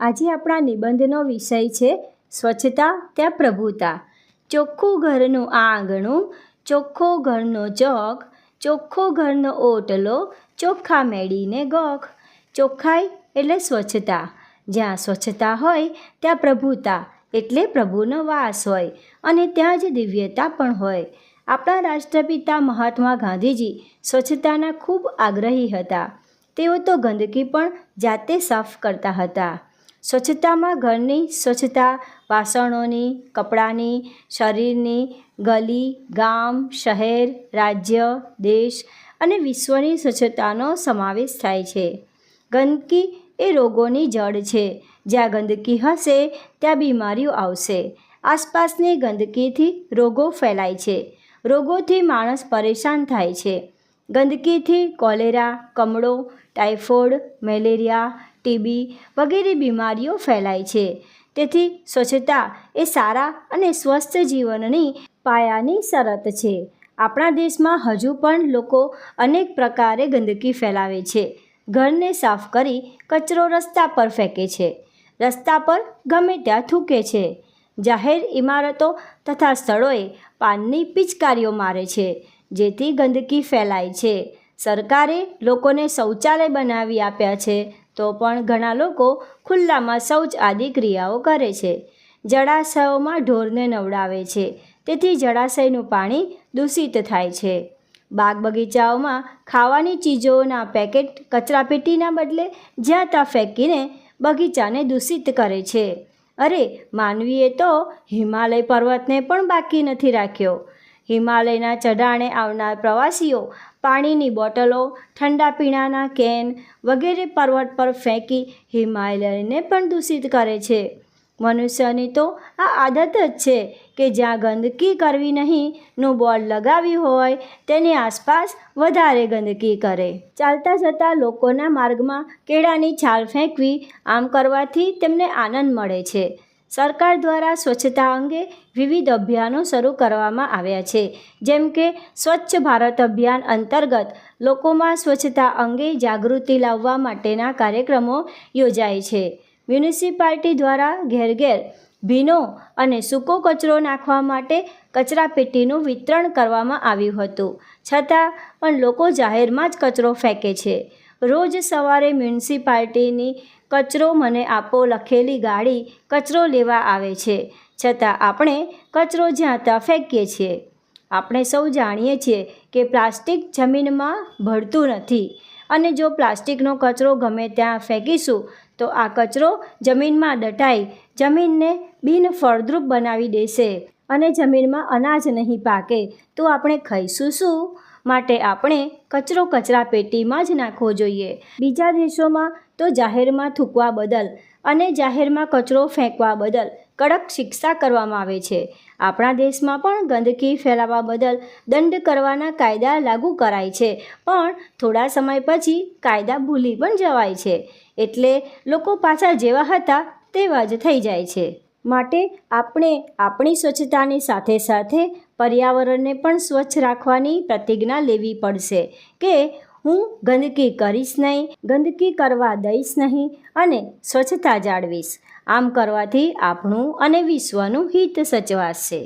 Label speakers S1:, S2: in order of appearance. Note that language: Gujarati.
S1: આજે આપણા નિબંધનો વિષય છે સ્વચ્છતા ત્યાં પ્રભુતા. ચોખ્ખું ઘરનું આંગણું, ચોખ્ખો ઘરનો ચોક, ચોખ્ખો ઘરનો ઓટલો, ચોખ્ખા મેળીને ગોખ. ચોખ્ખાઈ એટલે સ્વચ્છતા. જ્યાં સ્વચ્છતા હોય, ત્યાં પ્રભુતા એટલે પ્રભુનો વાસ હોય અને ત્યાં જ દિવ્યતા પણ હોય. આપણા રાષ્ટ્રપિતા મહાત્મા ગાંધીજી સ્વચ્છતાના ખૂબ આગ્રહી હતા. તેઓ તો ગંદકી પણ જાતે સાફ કરતા હતા. સ્વચ્છતામાં ઘરની સ્વચ્છતા, વાસણોની, કપડાની, શરીરની, ગલી, ગામ, શહેર, રાજ્ય, દેશ અને વિશ્વની સ્વચ્છતાનો સમાવેશ થાય છે. ગંદકી એ રોગોની જડ છે. જ્યાં ગંદકી હશે, ત્યાં બીમારીઓ આવશે. આસપાસની ગંદકીથી રોગો ફેલાય છે. રોગોથી માણસ પરેશાન થાય છે. ગંદકીથી કોલેરા, કમળો ટાઇફોઇડ મેલેરિયા ટીબી વગેરે બીમારીઓ ફેલાય છે. તેથી સ્વચ્છતા એ સારા અને સ્વસ્થ જીવનની પાયાની શરત છે. આપણા દેશમાં હજુ પણ લોકો અનેક પ્રકારે ગંદકી ફેલાવે છે. ઘરને સાફ કરી કચરો રસ્તા પર ફેંકે છે. રસ્તા પર ગમે ત્યાં થૂકે છે. જાહેર ઇમારતો તથા સ્થળોએ પાનની પિચકારીઓ મારે છે. જેથી ગંદકી ફેલાય છે. સરકારે લોકોને શૌચાલય બનાવી આપ્યા છે. તો પણ ઘણા લોકો ખુલ્લામાં શૌચ આદિ ક્રિયાઓ કરે છે. જળાશયોમાં ઢોરને નવડાવે છે. તેથી જળાશયનું પાણી દૂષિત થાય છે. બાગ બગીચાઓમાં ખાવાની ચીજોના પેકેટ કચરાપેટીના બદલે જ્યાં ત્યાં ફેંકીને બગીચાને દૂષિત કરે છે. અરે, માનવીએ તો હિમાલય પર્વતને પણ બાકી નથી રાખ્યો. હિમાલયના ચઢાણે આવનાર પ્રવાસીઓ પાણીની બોટલો, ઠંડા પીણાના કેન વગેરે પર્વત પર ફેંકી હિમાલયને પણ દૂષિત કરે છે. મનુષ્યની તો આ આદત જ છે કે જ્યાં ગંદકી કરવી નહીં, નું બોર્ડ લગાવી હોય, તેની આસપાસ વધારે ગંદકી કરે. ચાલતા જતાં લોકોના માર્ગમાં કેળાની છાલ ફેંકવી આમ કરવાથી તેમને આનંદ મળે છે. સરકાર દ્વારા સ્વચ્છતા અંગે વિવિધ અભિયાનો શરૂ કરવામાં આવ્યા છે. જેમ કે, સ્વચ્છ ભારત અભિયાન અંતર્ગત લોકોમાં સ્વચ્છતા અંગે જાગૃતિ લાવવા માટેના કાર્યક્રમો યોજાય છે. મ્યુનિસિપાલિટી દ્વારા ઘેર ઘેર ભીનો અને સૂકો કચરો નાખવા માટે કચરાપેટીનું વિતરણ કરવામાં આવ્યું હતું. છતાં પણ લોકો જાહેરમાં જ કચરો ફેંકે છે. રોજ સવારે મ્યુનિસિપાલિટીની કચરો મને આપો લખેલી ગાડી કચરો લેવા આવે છે. છતાં આપણે કચરો જ્યાં ત્યાં ફેંકીએ છીએ. આપણે સૌ જાણીએ છીએ કે પ્લાસ્ટિક જમીનમાં ભળતું નથી. અને જો પ્લાસ્ટિકનો કચરો ગમે ત્યાં ફેંકીશું, તો આ કચરો જમીનમાં દટાઈ જમીનને બિનફળદ્રુપ બનાવી દેશે અને જમીનમાં અનાજ નહીં પાકે. તો આપણે ખાઈશું શું? માટે આપણે કચરો કચરા પેટીમાં જ નાખવો જોઈએ. બીજા દેશોમાં તો જાહેરમાં થૂકવા બદલ અને જાહેરમાં કચરો ફેંકવા બદલ કડક શિક્ષા કરવામાં આવે છે. આપણા દેશમાં પણ ગંદકી ફેલાવવા બદલ દંડ કરવાના કાયદા લાગુ કરાય છે. પણ થોડા સમય પછી કાયદા ભૂલી પણ જવાય છે. એટલે લોકો પાછા જેવા હતા તેવા જ થઈ જાય છે. માટે આપણે આપણી સ્વચ્છતાની સાથે સાથે પર્યાવરણને પણ સ્વચ્છ રાખવાની પ્રતિજ્ઞા લેવી પડશે કે હું ગંદકી કરીશ નહીં, ગંદકી કરવા દઈશ નહીં અને સ્વચ્છતા જાળવીશ. આમ કરવાથી આપણું અને વિશ્વનું હિત સચવાશે.